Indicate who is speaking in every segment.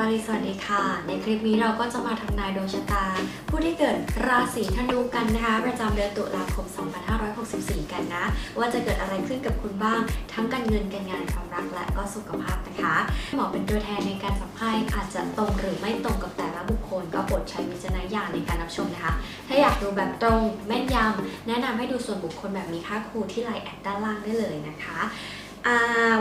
Speaker 1: ม่หมอคุณปารีสวัสดีค่ะ ในคลิปนี้เราก็จะมาทำนายดวงชะตา ผู้ที่เกิดราศีธนูกันนะคะ ประจำเดือนตุลาคม 2564 กันนะ ว่าจะเกิดอะไรขึ้นกับคุณบ้าง ทั้งการเงินการงานความรักและก็สุขภาพนะคะหมอเป็นตัวแทนในการสัมภาษณ์อาจจะตรงหรือไม่ตรงกับแต่ละบุคคล ก็โปรดใช้วิจารณญาณในการรับชมนะคะ ถ้าอยากดูแบบตรงแม่นยำแนะนำให้ดูส่วนบุคคลแบบมีค่าครูที่ไลน์แอดด้านล่างได้เลยนะคะ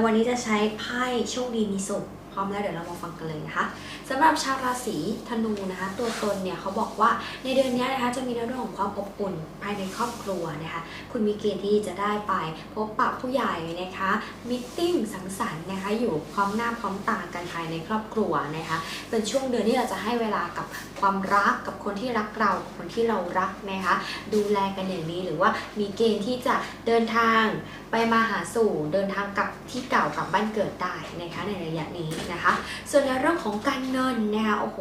Speaker 1: วันนี้จะใช้ไพ่โชคดีมีสุข พร้อมแล้วเดี๋ยวเรามาฟังกันเลยนะคะสำหรับชาวราศีธนูนะคะ ตัวตนเนี่ยเขาบอกว่าในเดือนนี้นะคะจะมีเรื่องของความอบอุ่นภายในครอบครัวนะคะคุณมีเกณฑ์ที่จะได้ไปพบปะผู้ใหญ่นะคะมิทติ้งสังสรรค์นะคะอยู่พร้อมหน้าพร้อมตากันภายในครอบครัวนะคะเป็นช่วงเดือนที่เราจะให้เวลากับความรักกับคนที่รักเราคนที่เรารักนะคะดูแลกันอย่างนี้หรือว่ามีเกณฑ์ที่จะเดินทางไปมาหาสู่เดินทางกลับที่เก่ากลับบ้านเกิดได้นะคะในระยะนี้นะคะ ส่วนในเรื่องของการเงินนะคะโอ้โห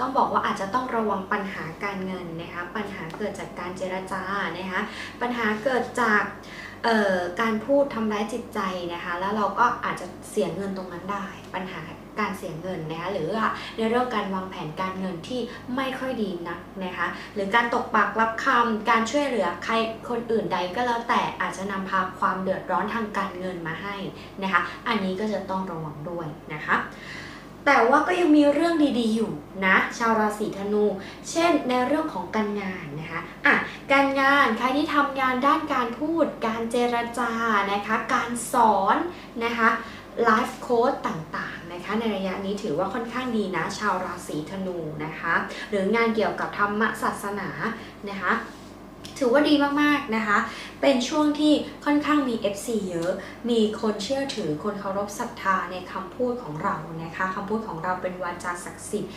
Speaker 1: ต้องบอกว่าอาจจะต้องระวังปัญหาการเงินนะคะปัญหาเกิดจากการเจรจานะคะปัญหาเกิดจากการพูดทำร้ายจิตใจนะคะ แล้วเราก็อาจจะเสียเงินตรงนั้นได้ปัญหา การเสียเงินนะคะหรือในเรื่องการวางแผนการเงินที่ไม่ค่อยดีนักนะคะหรือการตกปากรับคำการช่วยเหลือใครคนอื่นใดก็แล้วแต่อาจจะนำพาความเดือดร้อนทางการเงินมาให้นะคะอันนี้ก็จะต้องระวังด้วยนะคะแต่ว่าก็ยังมีเรื่องดีๆอยู่นะชาวราศีธนู เช่นในเรื่องของการงานนะคะอะการงานใครที่ทำงานด้านการพูด การเจรจานะคะ การสอนนะคะ ไลฟ์โค้ดต่างๆนะคะในระยะนี้ถือว่าค่อนข้างดีนะ ชาวราศีธนูนะคะ หรืองานเกี่ยวกับธรรมศาสนานะคะ ถือว่าดีมากๆนะคะ เป็นช่วงที่ค่อนข้างมี FC เยอะ มีคนเชื่อถือ คนเคารพศรัทธาในคำพูดของเรานะคะคำพูดของเราเป็นวาจาศักดิ์สิทธิ์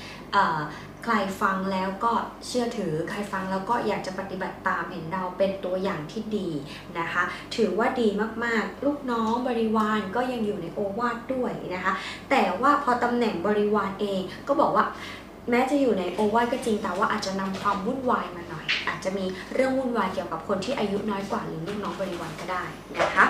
Speaker 1: ใครฟังแล้วก็เชื่อถือ ใครฟังแล้วก็อยากจะปฏิบัติตามเห็นเราเป็นตัวอย่างที่ดีนะคะ ถือว่าดีมากๆ ลูกน้องบริวารก็ยังอยู่ในโอวาทด้วยนะคะ แต่ว่าพอตำแหน่งบริวารเองก็บอกว่า แม้จะอยู่ในโอวาทก็จริง แต่ว่าอาจจะนำความวุ่นวายมาหน่อย อาจจะมีเรื่องวุ่นวายเกี่ยวกับคนที่อายุน้อยกว่าหรือลูกน้องบริวารก็ได้นะคะ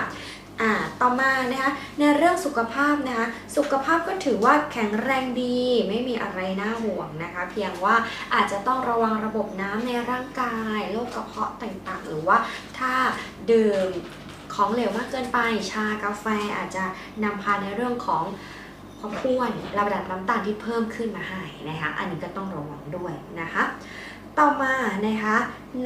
Speaker 1: ต่อมานะคะในเรื่องสุขภาพนะคะสุขภาพก็ถือว่าแข็งแรงดีไม่มีอะไรน่าห่วงนะคะ เพียงว่าอาจจะต้องระวังระบบน้ำในร่างกายโรคกระเพาะต่างๆ หรือว่าถ้าดื่มของเหลวมากเกินไปชากาแฟอาจจะนำพาในเรื่องของ ความอ้วนระดับน้ำตาลที่เพิ่มขึ้นมาให้นะคะอันนี้ก็ต้องระวังด้วยนะคะ ต่อมานะคะ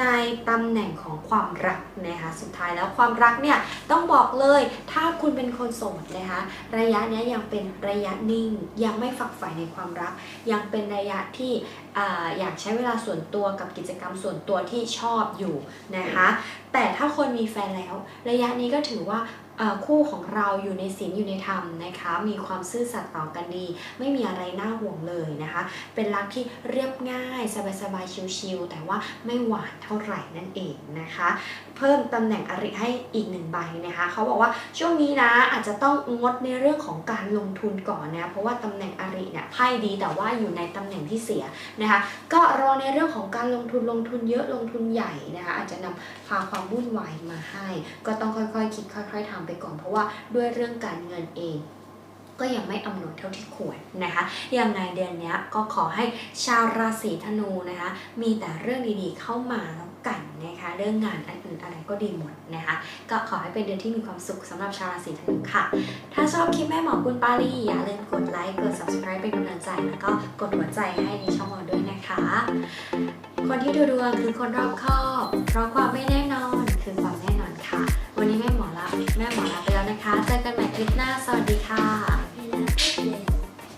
Speaker 1: ในตำแหน่งของความรักนะคะสุดท้ายแล้วความรักเนี่ยต้องบอกเลยถ้าคุณเป็นคนโสดนะคะระยะนี้ยังเป็นระยะนิ่ง ยังไม่ฝักใฝ่ในความรัก ยังเป็นระยะที่ออยากใช้เวลาส่วนตัวกับกิจกรรมส่วนตัวที่ชอบอยู่นะคะแต่ถ้าคนมีแฟนแล้ว ระยะนี้ก็ถือว่า คู่ของเราอยู่ในศีลอยู่ในธรรมนะคะ มีความซื่อสัตย์ต่อกันดี ไม่มีอะไรน่าห่วงเลยนะคะ เป็นรักที่เรียบง่าย สบายๆชิลๆแต่ว่าไม่หวานเท่าไหร่นั่นเองนะคะ เพิ่มตำแหน่งอริให้อีกหนึ่งใบนะคะเขาบอกว่าช่วงนี้นะอาจจะต้องงดในเรื่องของการลงทุนก่อนนะเพราะว่าตำแหน่งอริเนี่ยไพ่ดีแต่ว่าอยู่ในตำแหน่งที่เสียนะคะ ก็รอในเรื่องของการลงทุนลงทุนเยอะลงทุนใหญ่นะคะ อาจจะนำพาความวุ่นวายมาให้ ก็ต้องค่อยๆ คิดค่อย ๆทำไปก่อนเพราะว่าด้วยเรื่องการเงินเองก็ยังไม่อำนวยเท่าที่ควรนะคะยังไงเดือนนี้ก็ขอให้ชาวราศีธนูนะคะ มีแต่เรื่องดีๆเข้ามาแล้วกันนะคะ เรื่องงานอันอื่นอะไรก็ดีหมดนะคะ ก็ขอให้เป็นเดือนที่มีความสุขสำหรับชาวราศีธนูค่ะ ถ้าชอบคลิปแม่หมอกุลปาลีอย่าลืมกดไลค์ กด subscribe เป็นกำลังใจแล้วก็กดหัวใจให้ในช่องเราด้วยนะคะ คนที่ดูดวงคือคนรอบคอบเพราะความไม่แน่ วามแน่นอนค่ะ วันนี้แม่หมอลาแม่หมอลาไปแล้วนะคะ เจอกันใหม่คลิปหน้า สวัสดีค่ะ